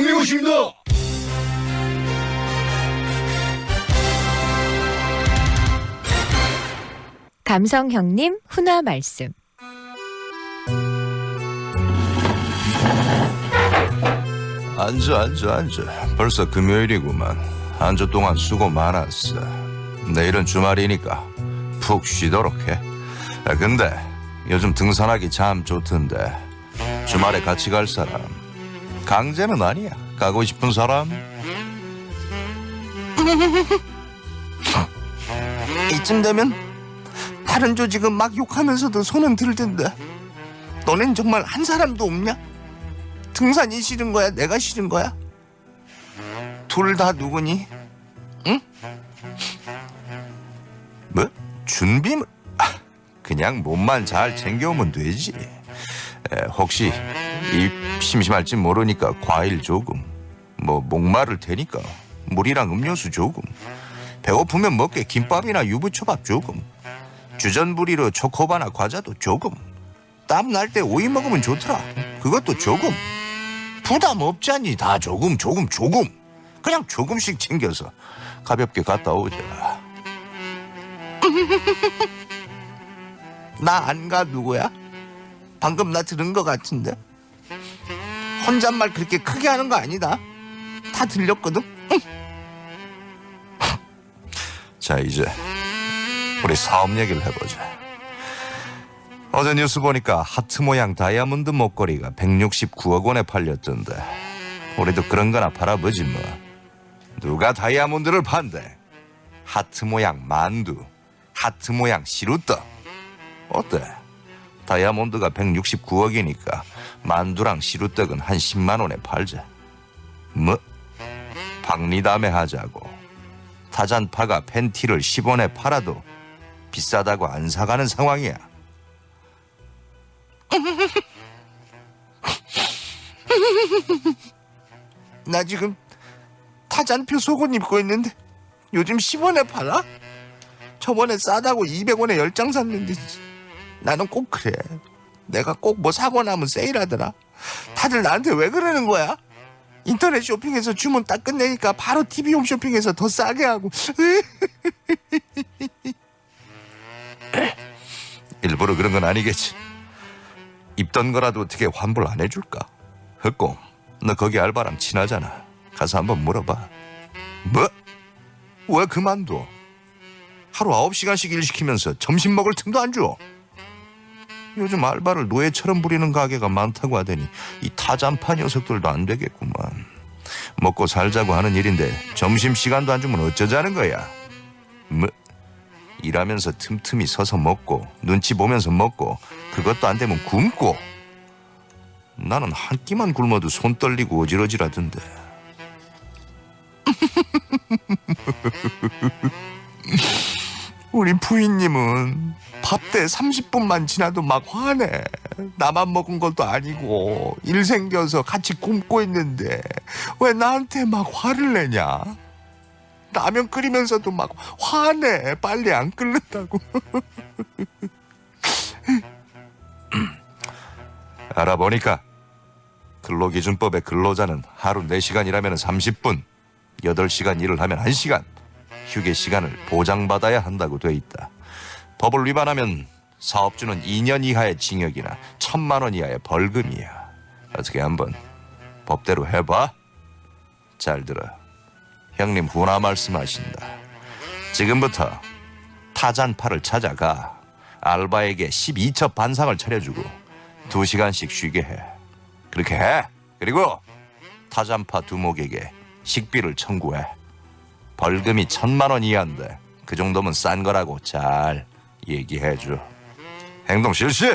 형님 오십니다. 감성 형님 훈화 말씀. 앉아 앉아 앉아. 벌써 금요일이구만. 한 주 동안 수고 많았어. 내일은 주말이니까 푹 쉬도록 해. 아, 근데 요즘 등산하기 참 좋던데. 주말에 같이 갈 사람 강제는 아니야 가고 싶은 사람 이쯤 되면 다른 조직은 막 욕하면서도 손은 들던데 너넨 정말 한 사람도 없냐? 등산이 싫은 거야? 내가 싫은 거야? 둘 다 누구니? 응? 뭐? 준비물? 아, 그냥 몸만 잘 챙겨오면 되지. 에, 혹시 입 심심할지 모르니까 과일 조금, 뭐 목마를 테니까 물이랑 음료수 조금, 배고프면 먹게 김밥이나 유부초밥 조금, 주전부리로 초코바나 과자도 조금, 땀 날 때 오이 먹으면 좋더라. 그것도 조금. 부담 없잖니 다 조금 조금 조금 그냥 조금씩 챙겨서 가볍게 갔다 오자 나 안 가 누구야? 방금 나 들은 거 같은데 혼잣말 그렇게 크게 하는 거 아니다. 다 들렸거든. 자 이제 우리 사업 얘기를 해보자. 어제 뉴스 보니까 하트 모양 다이아몬드 목걸이가 169억 원에 팔렸던데. 우리도 그런 거나 팔아보지 뭐. 누가 다이아몬드를 판대? 하트 모양 만두 하트 모양 시루떡. 어때 다이아몬드가 169억이니까 만두랑 시루떡은 한 10만 원에 팔자 뭐? 박리담에 하자고. 타잔파가 팬티를 10원에 팔아도 비싸다고 안 사가는 상황이야. 나 지금 타잔표 속옷 입고 있는데 요즘 10원에 팔아? 저번에 싸다고 200원에 10장 샀는데 나는 꼭 그래 내가 꼭 뭐 사고 나면 세일하더라 다들 나한테 왜 그러는 거야? 인터넷 쇼핑에서 주문 딱 끝내니까 바로 TV홈 쇼핑에서 더 싸게 하고 일부러 그런 건 아니겠지 입던 거라도 어떻게 환불 안 해줄까? 흑곰, 너 거기 알바랑 친하잖아. 가서 한번 물어봐. 뭐? 왜 그만둬? 하루 아홉 시간씩 일 시키면서 점심 먹을 틈도 안 줘. 요즘 알바를 노예처럼 부리는 가게가 많다고 하더니 이 타잔파 녀석들도 안 되겠구만. 먹고 살자고 하는 일인데 점심 시간도 안 주면 어쩌자는 거야? 뭐? 일하면서 틈틈이 서서 먹고 눈치 보면서 먹고 그것도 안 되면 굶고 나는 한 끼만 굶어도 손 떨리고 어지러지라던데 우리 부인님은 밥 때 30분만 지나도 막 화내. 나만 먹은 것도 아니고 일 생겨서 같이 굶고 있는데 왜 나한테 막 화를 내냐? 라면 끓이면서도 막 화내. 빨리 안 끓는다고. 알아보니까 근로기준법에 근로자는 하루 4시간 일하면 30분 8시간 일을 하면 1시간 휴게 시간을 보장받아야 한다고 돼 있다 법을 위반하면 사업주는 2년 이하의 징역이나 1천만 원 이하의 벌금이야 어떻게 한번 법대로 해봐 잘 들어 형님 훈화 말씀하신다. 지금부터 타잔파를 찾아가 알바에게 12첩 반상을 차려주고 2시간씩 쉬게 해. 그렇게 해. 그리고 타잔파 두목에게 식비를 청구해. 벌금이 천만 원 이하인데 그 정도면 싼 거라고 잘 얘기해 줘. 행동 실시!